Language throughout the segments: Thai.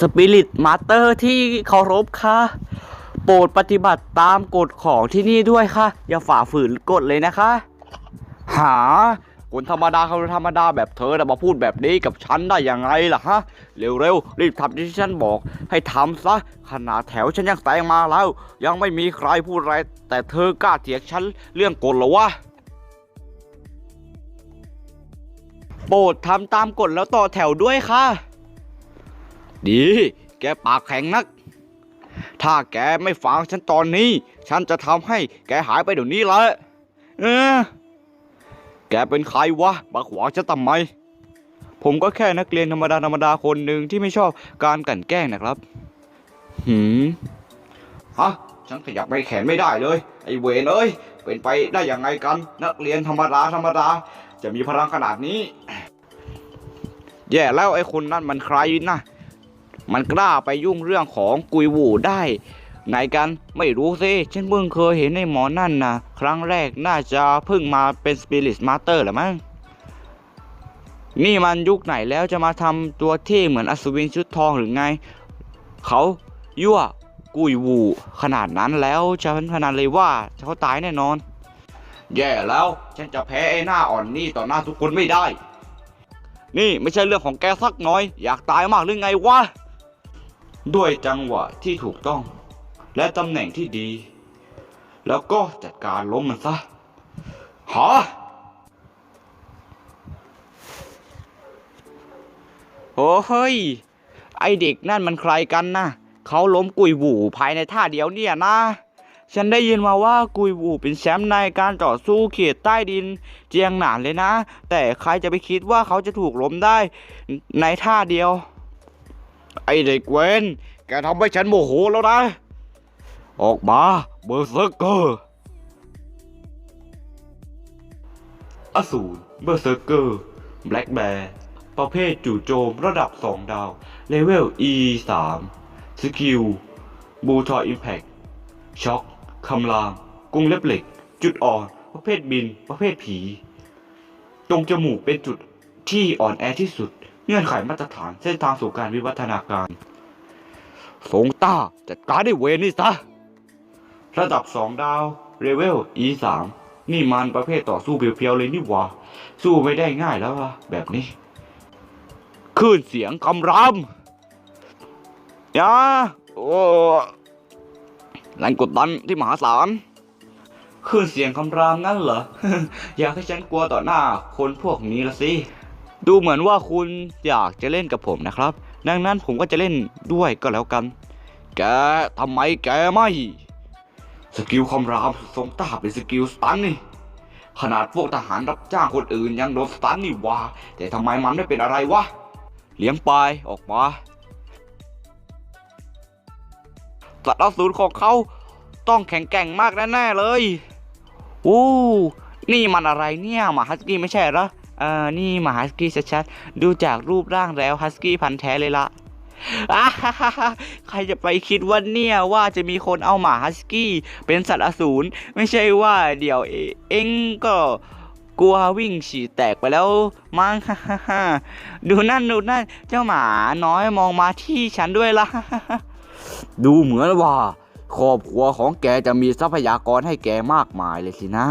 สปิริตมาสเตอร์ที่เคารพค่ะ โปรดปฏิบัติตามกฎของที่นี่ด้วยค่ะ อย่าฝ่าฝืนกฎเลยนะคะ หา คนธรรมดาคนธรรมดาแบบเธอนะมาพูดแบบนี้กับฉันได้ยังไงล่ะฮะ เร็วๆ รีบทำที่ฉันบอก ให้ทำซะ ขนาดแถวฉันยังแซงมาแล้ว ยังไม่มีใครพูดอะไร แต่เธอกล้าเถียงฉันเรื่องกฎหรอวะโปรดทำตามกฎแล้วต่อแถวด้วยค่ะ ดี แกปากแข็งนัก ถ้าแกไม่ฟังฉันตอนนี้ ฉันจะทำให้แกหายไปเดี๋ยวนี้แหละเออแกเป็นใครวะมาขวางฉันทำไม ผมก็แค่นักเรียนธรรมดาธรรมดาคนหนึ่งที่ไม่ชอบการกลั่นแกล้งนะครับ หืมฮะฉันขยับไปแขนไม่ได้เลย ไอ้เวนเอ้ย เป็นไปได้ยังไงกัน นักเรียนธรรมดาธรรมดา จะมีพลังขนาดนี้ แย่แล้วไอ้คนนั่นมันใครนะ มันกล้าไปยุ่งเรื่องของกุยวูได้ไหนกันไม่รู้สิฉันเพิ่งเคยเห็นในหมอนั่นนะครั้งแรกน่าจะเพิ่งมาเป็นสปิริตมาสเตอร์แหละมั้งนี่มันยุคไหนแล้วจะมาทำตัวเท่เหมือนอัศวินชุดทองหรือไง เขายั่วกุยวูขนาดนั้นแล้วฉันพนันเลยว่าเขาตายแน่นอน แย่แล้วฉันจะแพ้ไอ้หน้าอ่อนนี่ต่อหน้าทุกคนไม่ได้ นี่ไม่ใช่เรื่องของแกสักหน่อย อยากตายมากหรือไงวะ ด้วยจังหวะที่ถูกต้อง และตำแหน่งที่ดี แล้วก็จัดการล้มมันซะหาโอ้เฮ้ย ไอเด็กนั่นมันใครกันนะเขาล้มกุยหวูภายในท่าเดียวเนี่ยนะ ฉันได้ยินมาว่ากุยหวูเป็นแชมป์ในการต่อสู้เขตใต้ดินเจียงหนานเลยนะ แต่ใครจะไปคิดว่าเขาจะถูกล้มได้ในท่าเดียว ไอเด็กเวนแกทำให้ฉันโมโหแล้วนะ ออกมาเบอร์เซอร์เกอร์อสูรเบอร์เซอร์เกอร์แบล็กแบร์ประเภทจู่โจมระดับ 2 ดาว เลเวล E 3สกิลบูทออิมแพคช็อกคำรามกรงเล็บเหล็ก จุดอ่อน ประเภทบิน ประเภทผี ตรงจมูกเป็นจุดที่อ่อนแอที่สุด เงื่อนไขมาตรฐานเส้นทางสู่การวิวัฒนาการสงต้าจัดการได้เวรนี่ซะ ระดับ2ดาวเลเวล E 3นี่มันประเภทต่อสู้เพียวๆเลยนี่หว่า สู้ไม่ได้ง่ายแล้วล่ะ แบบนี้คลื่นเสียงคำรามยาโอ้แรงกดดันที่มหาศาลคลื่นเสียงคำรามนั่นเหรอ อยากให้ฉันกลัวต่อหน้าคนพวกนี้ละสิ ดูเหมือนว่าคุณอยากจะเล่นกับผมนะครับ ดังนั้นผมก็จะเล่นด้วยก็แล้วกัน แกทำไมแกไม่ สกิลคำรามทรงต้าเป็นสกิลสตันนี่ ขนาดพวกทหารรับจ้างคนอื่นยังโดนสตันนี่ว่าแต่ทำไมมันไม่เป็นอะไรวะ เลี้ยงปลายออกมาสัตว์อสูรของเขาต้องแข็งแกร่งมากแน่ๆเลย โอ้ นี่มันอะไรเนี่ยหมาฮัสกี้ไม่ใช่หรอ ออนี่หมาฮัสกี้ชัดๆดูจากรูปร่างแล้วฮัสกี้พันธุ์แท้เลยละอ่าใครจะไปคิดว่าเนี่ยว่าจะมีคนเอาหมาฮัสกี้เป็นสัตว์อสูรไม่ใช่ว่าเดี๋ยวเอเอ็งก็กลัววิ่งฉี่แตกไปแล้วมั้งฮ่าฮ่าดูนั่นดูนั่นเจ้าหมาน้อยมองมาที่ฉันด้วยละฮ่าฮ่าฮ่าดูเหมือนว่า ครอบครัวของแกจะมีทรัพยากรให้แกมากมายเลยสินะ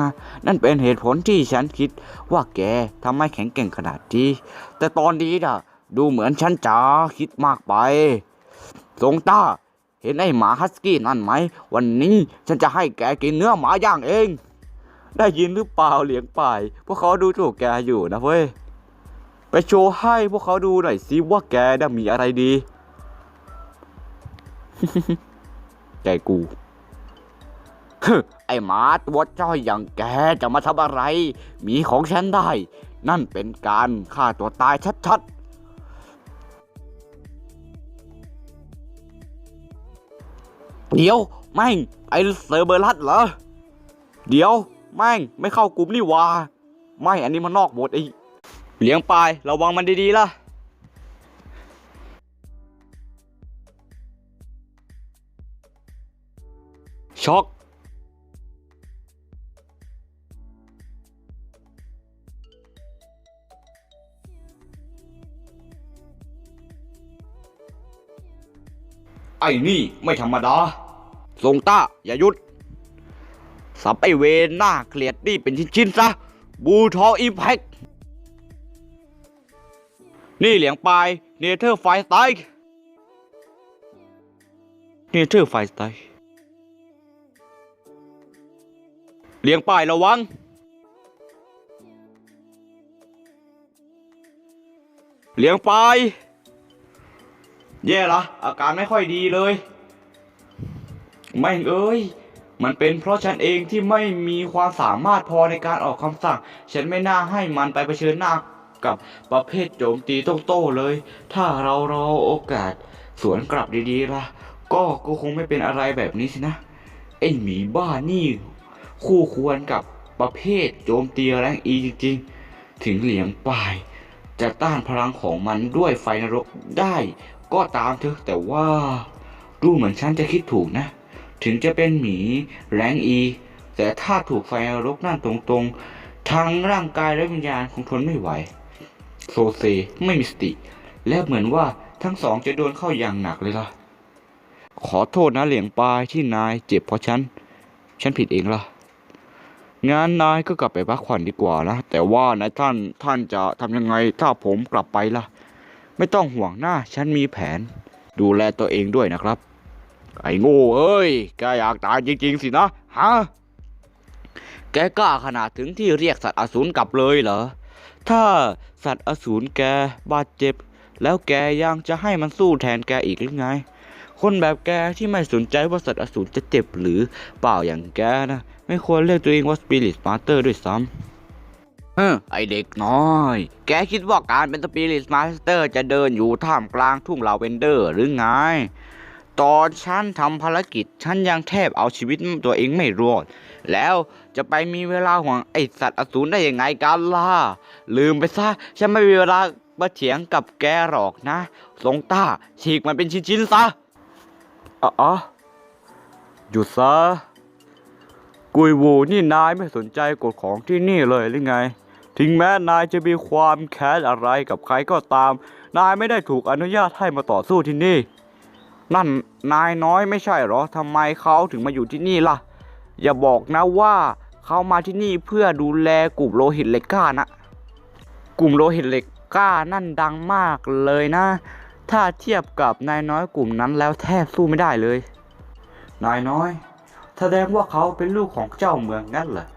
นั่นเป็นเหตุผลที่ฉันคิดว่าแกทำให้แข็งแกร่งขนาดนี้แต่ตอนนี้น่ะดูเหมือนฉันจะคิดมากไปสงต้า เห็นไอ้หมาฮัสกี้นั่นไหม วันนี้ฉันจะให้แกกินเนื้อหมาย่างเอง ได้ยินหรือเปล่าเหลียงป่าย พวกเขาดูถูกแกอยู่นะเว้ย ไปโชว์ให้พวกเขาดูหน่อยสิว่าแกได้มีอะไรดี ใจกูไอ้หมาตัวจ้อยอย่างแกจะมาทำอะไร มีของฉันได้ นั่นเป็นการฆ่าตัวตายชัดๆ เดี๋ยว แม่ง ไอ้เซอร์เบอร์ลัดเหรอ เดี๋ยว แม่ง ไม่เข้ากลุ่มนี่วา ไม่อันนี้มันนอกหมดไอ้เลี้ยงปลายระวังมันดีๆล่ะ ช็อกไอ้นี่ไม่ธรรมดา ทรงต้า อย่าหยุด สับไอเวนหน้าเกลียดนี่เป็นชิ้นๆซะ บูทออิมแพคนี่เหลียงปลายเนเธอร์ไฟสไตล์เนเธอร์ไฟสไตล์ เลี้ยงปลายระวัง เลี้ยงไปแย่ละอาการไม่ค่อยดีเลย ไม่เอ้ย มันเป็นเพราะฉันเองที่ไม่มีความสามารถพอในการออกคำสั่ง ฉันไม่น่าให้มันไปเผชิญหน้ากับประเภทโจมตีโต้เลย ถ้าเรารอโอกาสสวนกลับดีๆล่ะ ก็ก็คงไม่เป็นอะไรแบบนี้สินะ ไอหมีบ้านี่ คู่ควรกับประเภทโจมตีแรงอีจริงๆ ถึงเหลียงปลาย จะต้านพลังของมันด้วยไฟนรกได้ก็ตามเถอะแต่ว่า ดูเหมือนฉันจะคิดถูกนะ ถึงจะเป็นหมีแรงอี แต่ถ้าถูกไฟนรกนั่นตรงๆ ทั้งร่างกายและวิญญาณคงทนไม่ไหว โซเซไม่มีสติ และเหมือนว่าทั้งสองจะโดนเข้าอย่างหนักเลยล่ะ ขอโทษนะเหลียงปลายที่นายเจ็บเพราะฉัน ฉันผิดเองล่ะ งานนายก็กลับไปพักผ่อนดีกว่านะ แต่ว่านายท่านท่านจะทำยังไงถ้าผมกลับไปล่ะ ไม่ต้องห่วงน้าฉันมีแผน ดูแลตัวเองด้วยนะครับ ไอ้โง่เอ้ย แกอยากตายจริง ๆ สินะฮะ แกกล้าขนาดถึงที่เรียกสัตว์อสูรกลับเลยเหรอ ถ้าสัตว์อสูรแกบาดเจ็บ แล้วแกยังจะให้มันสู้แทนแกอีกหรือไงคนแบบแกที่ไม่สนใจว่าสัตว์อสูรจะเจ็บหรือเปล่าอย่างแกนะ ไม่ควรเรียกตัวเองว่า Spirit Master ด้วยซ้ำเออไอเด็กน้อย แกคิดว่าการเป็น Spirit Master จะเดินอยู่ท่ามกลางทุ่งลาเวนเดอร์หรือไง ตอนฉันทำภารกิจ ฉันยังแทบเอาชีวิตตัวเองไม่รอด แล้วจะไปมีเวลาห่วงไอสัตว์อสูรได้ยังไงกันล่ะ ลืมไปซะ ฉันไม่มีเวลามาเถียงกับแกหรอกนะ สงต้าฉีกมันเป็นชิ้นๆซะ อ๋อหยุดซะ กุยวูนี่นายไม่สนใจกฎของที่นี่เลยหรือไง ถึงแม้นายจะมีความแค้นอะไรกับใครก็ตาม นายไม่ได้ถูกอนุญาตให้มาต่อสู้ที่นี่ นั่นนายน้อยไม่ใช่เหรอทำไมเขาถึงมาอยู่ที่นี่ล่ะ อย่าบอกนะว่าเขามาที่นี่เพื่อดูแลกลุ่มโลหิตเหล็กก้านะ กลุ่มโลหิตเหล็กก้านั่นดังมากเลยนะ ถ้าเทียบกับนายน้อยกลุ่มนั้นแล้วแทบสู้ไม่ได้เลย นายน้อย แสดงว่าเขาเป็นลูกของเจ้าเมืองงั้นเหรอ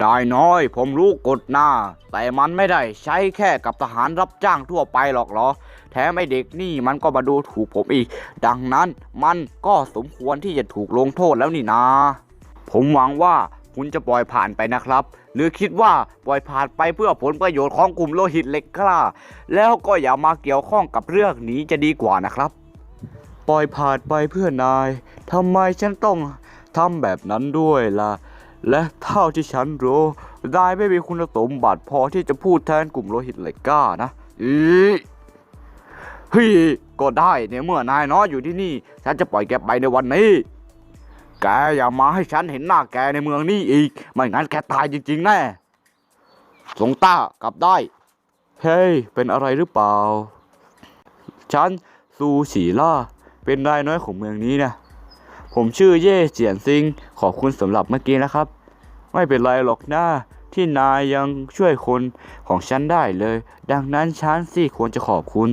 ได้น้อย ผมรู้กฎหน้า แต่มันไม่ได้ใช้แค่กับทหารรับจ้างทั่วไปหรอกเหรอ แถมไอเด็กนี่มันก็มาดูถูกผมอีก ดังนั้นมันก็สมควรที่จะถูกลงโทษแล้วนี่นา ผมหวังว่าคุณจะปล่อยผ่านไปนะครับ หรือคิดว่าปล่อยผ่านไปเพื่อผลประโยชน์ของกลุ่มโลหิตเหล็กกล้า แล้วก็อย่ามาเกี่ยวข้องกับเรื่องนี้จะดีกว่านะครับ ปล่อยผ่านไปเพื่อนายทำไมฉันต้องทำแบบนั้นด้วยล่ะ และเท่าที่ฉันรู้นายไม่มีคุณสมบัติพอที่จะพูดแทนกลุ่มโลหิตเหล็กกล้านะอีเฮ้ยก็ได้เนี่ยเมื่อนายน้อยอยู่ที่นี่ ฉันจะปล่อยแกไปในวันนี้ แกอย่ามาให้ฉันเห็นหน้าแกในเมืองนี้อีก ไม่งั้นแกตายจริง ๆ แน่สงต้ากลับได้ เฮ้ย เป็นอะไรหรือเปล่า ฉันซูฉีล่า เป็นนายน้อยของเมืองนี้นะผมชื่อเย่เจียนซิง ขอบคุณสำหรับเมื่อกี้นะครับ ไม่เป็นไรหรอกนะที่นายยังช่วยคนของฉันได้เลย ดังนั้นฉันสิควรจะขอบคุณ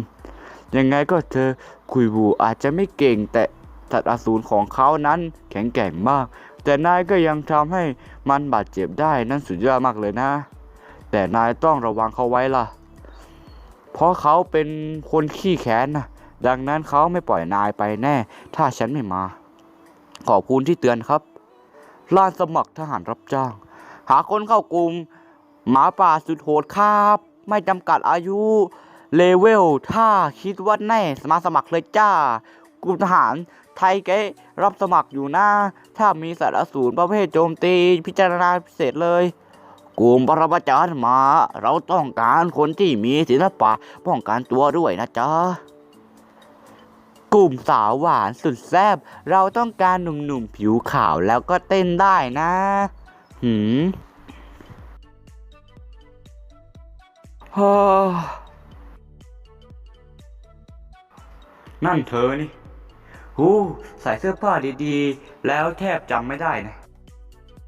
ยังไงก็เธอคุยบูอาจจะไม่เก่งแต่สัตว์อสูรของเขานั้นแข็งแกร่งมาก แต่นายก็ยังทำให้มันบาดเจ็บได้นั่นสุดยอดมากเลยนะ แต่นายต้องระวังเขาไว้ล่ะ เพราะเขาเป็นคนขี้แค้นนะ ดังนั้นเขาไม่ปล่อยนายไปแน่ ถ้าฉันไม่มา ขอบคุณที่เตือนครับลานสมัครทหารรับจ้าง หาคนเข้ากลุ่มหมาป่าสุดโหดครับ ไม่จำกัดอายุเลเวล ถ้าคิดว่าแน่มาสมัครเลยจ้ากลุ่มทหารไทยเก๊รับสมัครอยู่นะ ถ้ามีสัตว์อสูรประเภทโจมตีพิจารณาพิเศษเลย กลุ่มปรมาจารย์มา เราต้องการคนที่มีศิลปะป้องกันตัวด้วยนะจ๊ะ กลุ่มสาวหวานสุดแซ่บเราต้องการหนุ่มๆผิวขาวแล้วก็เต้นได้นะหืมฮ่านั่นเธอนี่หูใส่เสื้อผ้าดีๆ แล้วแทบจำไม่ได้นะ